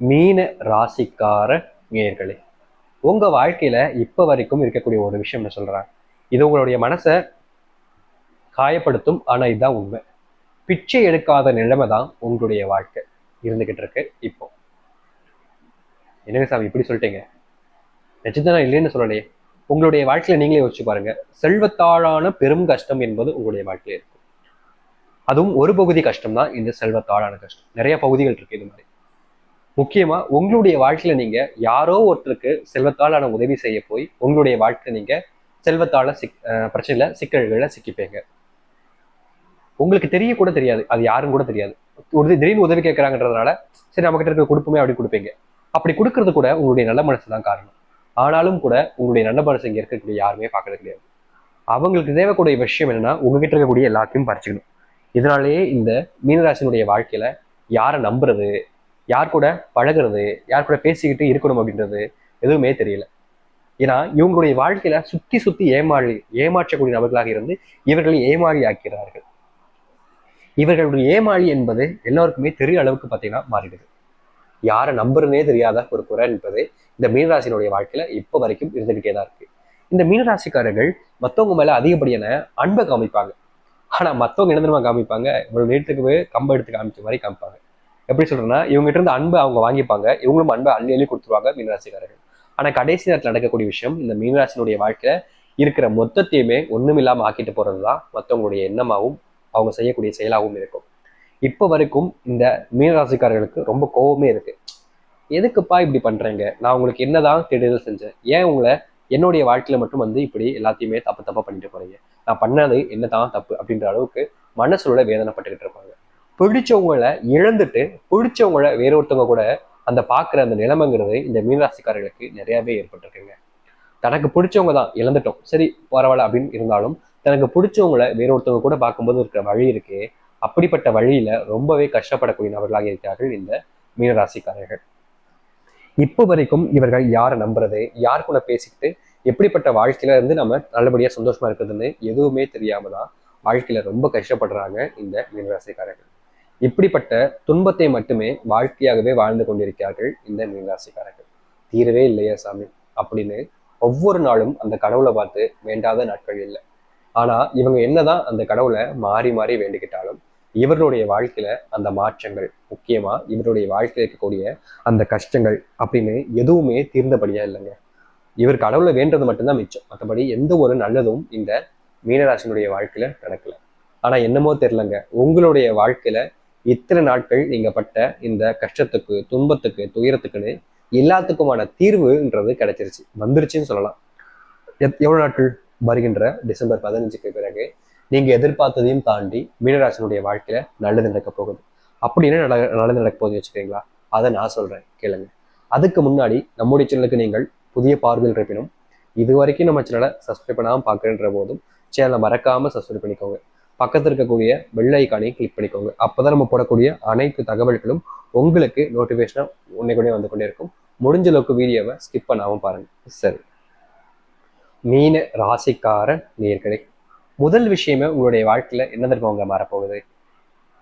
மீன ராசிக்கார நேயர்களே உங்க வாழ்க்கையில இப்ப வரைக்கும் இருக்கக்கூடிய ஒரு விஷயம் என்ன சொல்றேன் இது உங்களுடைய மனசை காயப்படுத்தும் ஆனா இதுதான் உண்மை. பிச்சை எடுக்காத நிலைமை தான் உங்களுடைய வாழ்க்கை இருந்துகிட்டு இருக்கு இப்போ. என்னங்க சாமி இப்படி சொல்லிட்டீங்க? நிச்சயத்தை இல்லைன்னு சொல்லலையே. உங்களுடைய வாழ்க்கையில நீங்களே யோசிச்சு பாருங்க. செல்வத்தாழான பெரும் கஷ்டம் என்பது உங்களுடைய வாழ்க்கையில இருக்கும். அதுவும் ஒரு பகுதி கஷ்டம் தான் இந்த செல்வத்தாழான கஷ்டம். நிறைய பகுதிகள் இருக்கு இது மாதிரி. முக்கியமா உங்களுடைய வாழ்க்கையில நீங்க யாரோ ஒருத்தருக்கு செல்வத்தாலான உதவி செய்ய போய் உங்களுடைய வாழ்க்கையில நீங்க செல்வத்தால சிக் அஹ் பிரச்சனையில சிக்கல்களை சிக்கிப்பீங்க. உங்களுக்கு தெரிய கூட தெரியாது. அது யாரும் கூட தெரியாது. ஒரு திடீர்னு உதவி கேட்கறாங்கன்றதுனால சரி நம்ம கிட்ட இருக்க கொடுப்போமே அப்படி கொடுப்பீங்க. அப்படி கொடுக்கறது கூட உங்களுடைய நல்ல மனசு தான் காரணம். ஆனாலும் கூட உங்களுடைய நல்ல மனசு இங்க இருக்கக்கூடிய யாருமே பார்க்கறது கிடையாது. அவங்களுக்கு தேவைக்கூடிய விஷயம் என்னன்னா உங்ககிட்ட இருக்கக்கூடிய எல்லாத்தையும் பறிச்சுக்கணும். இதனாலேயே இந்த மீனராசினுடைய வாழ்க்கையில யாரை நம்புறது யார் கூட பழகுறது யார் கூட பேசிக்கிட்டு இருக்கணும் அப்படின்றது எதுவுமே தெரியல. ஏன்னா இவங்களுடைய வாழ்க்கையில சுத்தி சுத்தி ஏமாறி ஏமாற்றக்கூடிய நபர்களாக இருந்து இவர்களை ஏமாறி ஆக்கிறார்கள் இவர்களுடைய ஏமாளி என்பது எல்லாருக்குமே தெரிய அளவுக்கு பார்த்தீங்கன்னா மாறிடுது. யாரை நம்புறதுனே தெரியாத ஒரு குறை என்பது இந்த மீனராசினுடைய வாழ்க்கையில இப்போ வரைக்கும் இருந்துகிட்டே தான் இருக்கு. இந்த மீனராசிக்காரர்கள் மற்றவங்க மேல அதிகப்படியான அன்பை காமிப்பாங்க. ஆனா மற்றவங்க என்ன தெரியுமா காமிப்பாங்க? இவ்வளவு நேரத்துக்கு கம்ப எடுத்து காமிச்ச மாதிரி காமிப்பாங்க. எப்படி சொல்றேன்னா இவங்ககிட்ட இருந்து அன்பு அவங்க வாங்கிப்பாங்க. இவங்களும் அன்பை அள்ளி அள்ளி கொடுத்துருவாங்க மீனராசிக்காரர்கள் ஆனா கடைசி நேரத்தில் நடக்கக்கூடிய விஷயம் இந்த மீனராசினுடைய வாழ்க்கையில இருக்கிற மொத்தத்தையுமே ஒண்ணுமில்லாம ஆக்கிட்டு போறதுதான் மற்றவங்களுடைய எண்ணமாகவும் அவங்க செய்யக்கூடிய செயலாகவும் இருக்கும். இப்போ வரைக்கும் இந்த மீனராசிக்காரர்களுக்கு ரொம்ப கோவமே இருக்கு. எதுக்குப்பா இப்படி பண்றீங்க? நான் உங்களுக்கு என்னதான் கெடுதல் செஞ்சேன்? ஏன் உங்களை என்னுடைய வாழ்க்கையில மட்டும் வந்து இப்படி எல்லாத்தையுமே தப்பு தப்பா பண்ணிட்டு போறீங்க? நான் பண்ணது என்னதான் தப்பு அப்படின்ற அளவுக்கு மனசுல வேதனைப்பட்டுக்கிட்டு இருப்பாங்க பிடிச்சவங்கள இழந்துட்டு பிடிச்சவங்களை வேற ஒருத்தவங்க கூட அந்த பார்க்குற அந்த நிலைமைங்கிறது இந்த மீனராசிக்காரர்களுக்கு நிறையாவே ஏற்பட்டிருக்குங்க. தனக்கு பிடிச்சவங்க தான் இழந்துட்டோம். சரி பரவாயில்ல அப்படின்னு இருந்தாலும் தனக்கு பிடிச்சவங்கள வேற ஒருத்தவங்க கூட பார்க்கும்போது இருக்கிற வழி இருக்கு அப்படிப்பட்ட வழியில ரொம்பவே கஷ்டப்படக்கூடிய நபர்களாக இருக்கிறார்கள் இந்த மீனராசிக்காரர்கள். இப்போ வரைக்கும் இவர்கள் யாரை நம்புறது யார் கூட பேசிக்கிட்டு எப்படிப்பட்ட வாழ்க்கையில இருந்து நம்ம நல்லபடியா சந்தோஷமா இருக்கிறதுன்னு எதுவுமே தெரியாம தான் வாழ்க்கையில ரொம்ப கஷ்டப்படுறாங்க இந்த மீனராசிக்காரர்கள். இப்படிப்பட்ட துன்பத்தை மட்டுமே வாழ்க்கையாகவே வாழ்ந்து கொண்டிருக்கிறார்கள் இந்த மீனராசிக்காரர்கள். தீரவே இல்லையா சாமி அப்படின்னு ஒவ்வொரு நாளும் அந்த கடவுளை பார்த்து வேண்டாத நாட்கள் இல்லை. ஆனா இவங்க என்னதான் அந்த கடவுளை மாறி மாறி வேண்டிக்கிட்டாலும் இவர்களுடைய வாழ்க்கையில அந்த மாற்றங்கள் முக்கியமா இவருடைய வாழ்க்கையில இருக்கக்கூடிய அந்த கஷ்டங்கள் அப்படின்னு எதுவுமே தீர்ந்தபடியா இல்லைங்க. இவர் கடவுளை வேண்டது மட்டும்தான் மிச்சம். மற்றபடி எந்த ஒரு நல்லதும் இந்த மீனராசினுடைய வாழ்க்கையில நடக்கல. ஆனா என்னமோ தெரிலங்க உங்களுடைய வாழ்க்கையில இத்தனை நாட்கள் நீங்க பட்ட இந்த கஷ்டத்துக்கு துன்பத்துக்கு துயரத்துக்குன்னு எல்லாத்துக்குமான தீர்வுன்றது கிடைச்சிருச்சு. வந்துருச்சுன்னு சொல்லலாம். எத்- எவ்வளவு நாட்கள் வருகின்ற டிசம்பர் பதினஞ்சுக்கு பிறகு நீங்க எதிர்பார்த்ததையும் தாண்டி மீனராசனுடைய வாழ்க்கையில நல்லது நடக்க போகுது. அப்படின்னு நட நல்லது நடக்க போகுது வச்சுக்கிறீங்களா? அதை நான் சொல்றேன். கேளுங்க. அதுக்கு முன்னாடி நம்முடைய சேனலுக்கு நீங்கள் புதிய பார்வையில் இருப்பினும் இது வரைக்கும் நம்ம சேனலை சப்ஸ்கிரைப் பண்ணாமல் பார்க்குறன்ற போதும் சேனலை மறக்காம சப்ஸ்கிரைப் பண்ணிக்கோங்க. பக்கத்தில் இருக்கக்கூடிய பெல் ஐக்கானையும் கிளிக் பண்ணிக்கோங்க. அப்பதான் நம்ம போடக்கூடிய அனைத்து தகவல்களும் உங்களுக்கு நோட்டிஃபிகேஷனாக உடனே கூட வந்து கொண்டே இருக்கும். முடிஞ்ச அளவுக்கு வீடியோவை ஸ்கிப் பண்ணாமல் பாருங்க. சரி. மீன ராசிக்கார நேர்களை முதல் விஷயமே உங்களுடைய வாழ்க்கையில என்ன தெரியுமா உங்களை மாறப்போகுது?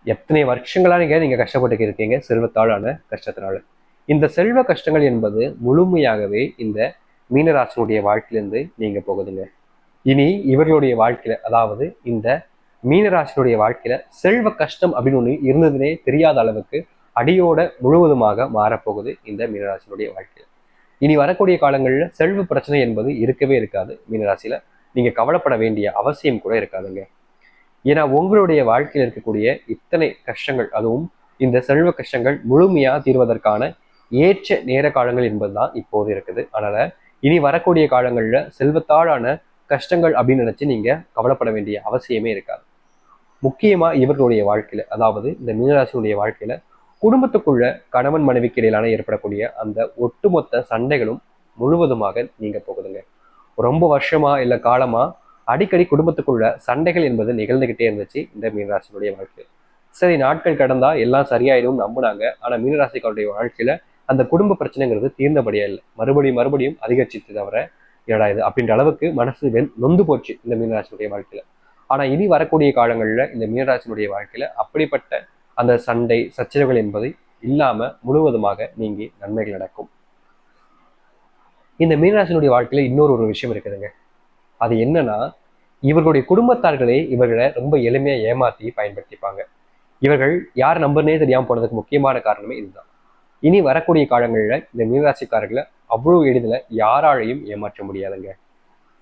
எத்தனை வருஷங்களா நீங்க நீங்க கஷ்டப்பட்டு இருக்கீங்க செல்வத்தாளான கஷ்டத்தினால. இந்த செல்வ கஷ்டங்கள் என்பது முழுமையாகவே இந்த மீனராசினுடைய வாழ்க்கையிலேருந்து நீங்க போகுதுங்க. இனி இவர்களுடைய வாழ்க்கையில அதாவது இந்த மீனராசினுடைய வாழ்க்கையில செல்வ கஷ்டம் அப்படின்னு ஒண்ணு இருந்ததுனே தெரியாத அளவுக்கு அடியோட முழுவதுமாக மாறப்போகுது இந்த மீனராசினுடைய வாழ்க்கையில. இனி வரக்கூடிய காலங்களில் செல்வ பிரச்சனை என்பது இருக்கவே இருக்காது மீனராசியில. நீங்க கவலைப்பட வேண்டிய அவசியம் கூட இருக்காதுங்க. ஏன்னா உங்களுடைய வாழ்க்கையில் இருக்கக்கூடிய இத்தனை கஷ்டங்கள் அதுவும் இந்த செல்வ கஷ்டங்கள் முழுமையா தீர்வதற்கான ஏற்ற நேர காலங்கள் என்பதுதான் இப்போது இருக்குது. அதனால இனி வரக்கூடிய காலங்களில் செல்வத்தாலான கஷ்டங்கள் அப்படின்னு நினைச்சு நீங்க கவலைப்பட வேண்டிய அவசியமே இருக்காது. முக்கியமாக இவர்களுடைய வாழ்க்கையில் அதாவது இந்த மீனராசினுடைய வாழ்க்கையில் குடும்பத்துக்குள்ள கணவன் மனைவிக்கு இடையிலான ஏற்படக்கூடிய அந்த ஒட்டுமொத்த சண்டைகளும் முழுவதுமாக நீங்க போகுதுங்க. ரொம்ப வருஷமா இல்லை காலமா அடிக்கடி குடும்பத்துக்குள்ள சண்டைகள் என்பது நிகழ்ந்துகிட்டே இருந்துச்சு இந்த மீனராசினுடைய வாழ்க்கையில். சரி நாட்கள் கடந்தா எல்லாம் சரியாயிடும் நம்பினாங்க. ஆனா மீனராசிக்காருடைய வாழ்க்கையில அந்த குடும்ப பிரச்சனைங்கிறது தீர்ந்தபடியா இல்லை. மறுபடியும் மறுபடியும் அதிகரிச்சிட்டு தவிர ஏடா அப்படின்ற அளவுக்கு மனசு நொந்து போச்சு இந்த மீனராசினுடைய வாழ்க்கையில. ஆனா இனி வரக்கூடிய காலங்கள்ல இந்த மீனராசினுடைய வாழ்க்கையில அப்படிப்பட்ட அந்த சண்டை சச்சரவுகள் என்பது இல்லாம முழுவதுமாக நீங்கி நன்மைகள் நடக்கும். இந்த மீனராசினுடைய வாழ்க்கையில இன்னொரு ஒரு விஷயம் இருக்குதுங்க. அது என்னன்னா இவர்களுடைய குடும்பத்தார்களே இவர்களை ரொம்ப எளிமையா ஏமாத்தி பயன்படுத்திப்பாங்க. இவர்கள் யார் நம்பர்னே தெரியாமல் போனதுக்கு முக்கியமான காரணமே இதுதான். இனி வரக்கூடிய காலங்களில் இந்த மீனராசிக்காரர்களை அவ்வளவு எளிதில் யாராலையும் ஏமாற்ற முடியாதுங்க.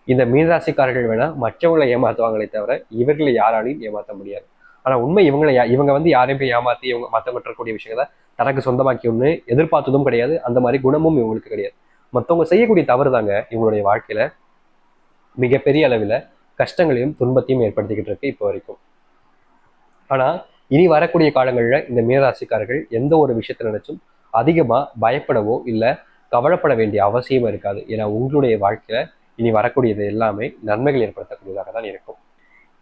இந்த மீனராசிக்காரர்கள் வேணா மற்றவங்களை ஏமாத்துவாங்களே தவிர இவர்களை யாராலையும் ஏமாற்ற முடியாது. ஆனா உண்மை இவங்களை யா- இவங்க வந்து யாரையும் போய் ஏமாத்தி இவங்க மற்றவங்க இருக்கக்கூடிய விஷயங்களை தனக்கு சொந்தமாக்கி ஒன்று எதிர்பார்த்ததும் கிடையாது. அந்த மாதிரி குணமும் இவங்களுக்கு கிடையாது. மற்றவங்க செய்யக்கூடிய தவறு தாங்க இவங்களுடைய வாழ்க்கையில மிகப்பெரிய அளவில் கஷ்டங்களையும் துன்பத்தையும் ஏற்படுத்திக்கிட்டு இருக்கு இப்போ வரைக்கும். ஆனா இனி வரக்கூடிய காலங்களில் இந்த மீனராசிக்காரர்கள் எந்த ஒரு விஷயத்தை நினைச்சும் அதிகமா பயப்படவோ இல்லை கவலைப்பட வேண்டிய அவசியமும் இருக்காது. ஏன்னா உங்களுடைய வாழ்க்கையில இனி வரக்கூடியது எல்லாமே நன்மைகள் ஏற்படுத்தக்கூடியதாக தான் இருக்கும்.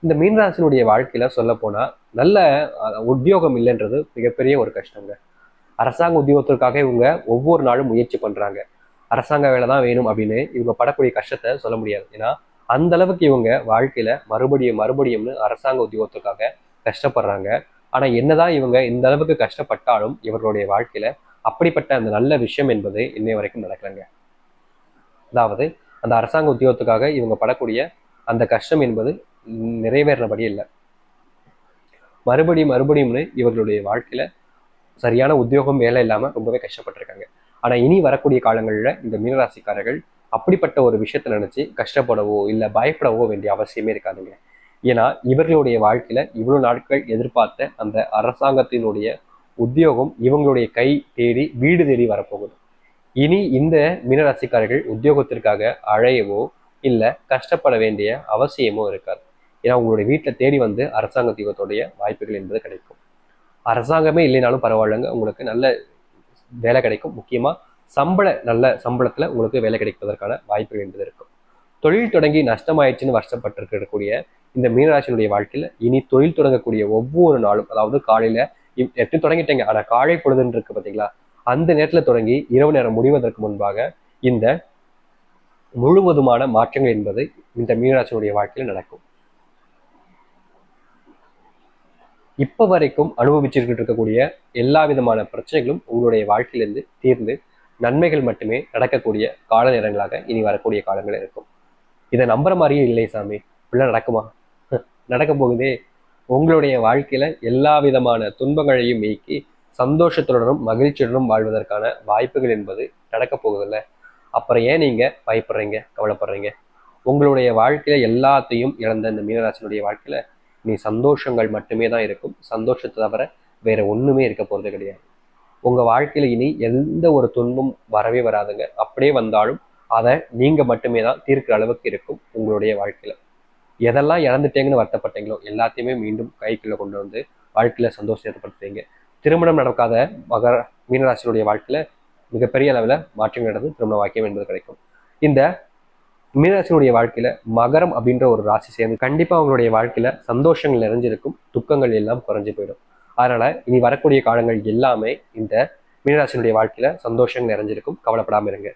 இந்த மீனராசினுடைய வாழ்க்கையில சொல்ல போனா நல்ல அஹ், உத்தியோகம் இல்லைன்றது மிகப்பெரிய ஒரு கஷ்டங்க. அரசாங்க உத்தியோகத்திற்காக இவங்க ஒவ்வொரு நாளும் முயற்சி பண்றாங்க. அரசாங்க வேலை தான் வேணும் அப்படின்னு இவங்க படக்கூடிய கஷ்டத்தை சொல்ல முடியாது. ஏன்னா அந்த அளவுக்கு இவங்க வாழ்க்கையில மறுபடியும் மறுபடியும்னு அரசாங்க உத்தியோகத்திற்காக கஷ்டப்படுறாங்க. ஆனா என்னதான் இவங்க இந்த அளவுக்கு கஷ்டப்பட்டாலும் இவர்களுடைய வாழ்க்கையில அப்படிப்பட்ட அந்த நல்ல விஷயம் என்பது இன்னை வரைக்கும் நடக்கலைங்க. அதாவது அந்த அரசாங்க உத்தியோகத்துக்காக இவங்க படக்கூடிய அந்த கஷ்டம் என்பது நிறைவேறினபடி இல்லை. மறுபடியும் மறுபடியும்னு இவர்களுடைய வாழ்க்கையில சரியான உத்தியோகம் வேலை இல்லாமல் ரொம்பவே கஷ்டப்பட்டிருக்காங்க. ஆனால் இனி வரக்கூடிய காலங்களில் இந்த மீனராசிக்காரர்கள் அப்படிப்பட்ட ஒரு விஷயத்தை நினச்சி கஷ்டப்படவோ இல்லை பயப்படவோ வேண்டிய அவசியமே இருக்காதுங்க. ஏன்னா இவர்களுடைய வாழ்க்கையில் இவ்வளோ நாட்கள் எதிர்பார்த்த அந்த அரசாங்கத்தினுடைய உத்தியோகம் இவங்களுடைய கை தேடி வீடு தேடி வரப்போகுது. இனி இந்த மீனராசிக்காரர்கள் உத்தியோகத்திற்காக அழையவோ இல்லை கஷ்டப்பட வேண்டிய அவசியமோ இருக்காது. ஏன்னா உங்களுடைய வீட்டில் தேடி வந்து அரசாங்க தீபத்துடைய வாய்ப்புகள் என்பது கிடைக்கும். அரசாங்கமே இல்லைனாலும் பரவாயில்லைங்க உங்களுக்கு நல்ல வேலை கிடைக்கும். முக்கியமா சம்பள நல்ல சம்பளத்துல உங்களுக்கு வேலை கிடைப்பதற்கான வாய்ப்புகள் என்பது இருக்கும். தொழில் தொடங்கி நஷ்டமாயிடுச்சுன்னு வருஷப்பட்டிருக்கக்கூடிய இந்த மீனராசினுடைய வாழ்க்கையில இனி தொழில் தொடங்கக்கூடிய ஒவ்வொரு நாளும் அதாவது காலையில எப்படி எட்டு தொடங்கிட்டீங்க. ஆனா காலை பொழுதுன்னு இருக்கு பாத்தீங்களா? அந்த நேரத்துல தொடங்கி இரவு நேரம் முடிவதற்கு முன்பாக இந்த முழுவதுமான மாற்றங்கள் என்பது இந்த மீனராசினுடைய வாழ்க்கையில் நடக்கும். இப்ப வரைக்கும் அனுபவிச்சுக்கிட்டு இருக்கக்கூடிய எல்லா விதமான பிரச்சனைகளும் உங்களுடைய வாழ்க்கையிலிருந்து தீர்ந்து நன்மைகள் மட்டுமே நடக்கக்கூடிய கால நேரங்களாக இனி வரக்கூடிய காலங்கள் இருக்கும். இதை நம்புற மாதிரியே இல்லை சாமி. இப்படிலாம் நடக்குமா? நடக்க போகுதே. உங்களுடைய வாழ்க்கையில எல்லா விதமான துன்பங்களையும் நீக்கி சந்தோஷத்துடனும் மகிழ்ச்சியுடனும் வாழ்வதற்கான வாய்ப்புகள் என்பது நடக்க போகுதில்ல. அப்புறம் ஏன் நீங்கள் பயப்படுறீங்க கவலைப்படுறீங்க? உங்களுடைய வாழ்க்கையில் எல்லாத்தையும் இழந்த இந்த மீனராசினுடைய வாழ்க்கையில் நீ சந்தோஷங்கள் மட்டுமே தான் இருக்கும். சந்தோஷத்தை தவிர வேறு ஒன்றுமே இருக்க போகிறது கிடையாது. உங்கள் வாழ்க்கையில் இனி எந்த ஒரு துன்பம் வரவே வராதுங்க. அப்படியே வந்தாலும் அதை நீங்கள் மட்டுமே தான் தீர்க்கிற அளவுக்கு இருக்கும் உங்களுடைய வாழ்க்கையில். எதெல்லாம் இழந்துட்டீங்கன்னு வருத்தப்பட்டீங்களோ எல்லாத்தையுமே மீண்டும் கைக்குள்ளே கொண்டு வந்து வாழ்க்கையில் சந்தோஷப்படுத்துவீங்க திருமணம் நடக்காத மகர மீனராசினுடைய வாழ்க்கையில மிகப்பெரிய அளவில் மாற்றங்கள் நடந்து திருமண வாக்கியம் என்பது கிடைக்கும். இந்த மீனராசினுடைய வாழ்க்கையில மகரம் அப்படின்ற ஒரு ராசி சேர்ந்து கண்டிப்பா அவங்களுடைய வாழ்க்கையில சந்தோஷங்கள் நிறைஞ்சிருக்கும் துக்கங்கள் எல்லாம் குறைஞ்சு போயிடும். அதனால இனி வரக்கூடிய காலங்கள் எல்லாமே இந்த மீனராசினுடைய வாழ்க்கையில சந்தோஷங்கள் நிறைஞ்சிருக்கும். கவலைப்படாம இருங்க.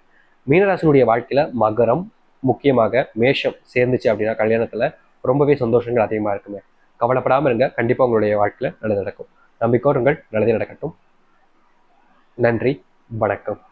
மீனராசினுடைய வாழ்க்கையில மகரம் முக்கியமாக மேஷம் சேர்ந்துச்சு அப்படின்னா கல்யாணத்துல ரொம்பவே சந்தோஷங்கள் அதிகமா இருக்குங்க. கவலைப்படாம இருங்க. கண்டிப்பா உங்களுடைய வாழ்க்கையில நல்லது நடக்கும். நம்பிக்கோருங்கள் நல்லதே நடக்கட்டும். நன்றி வணக்கம்.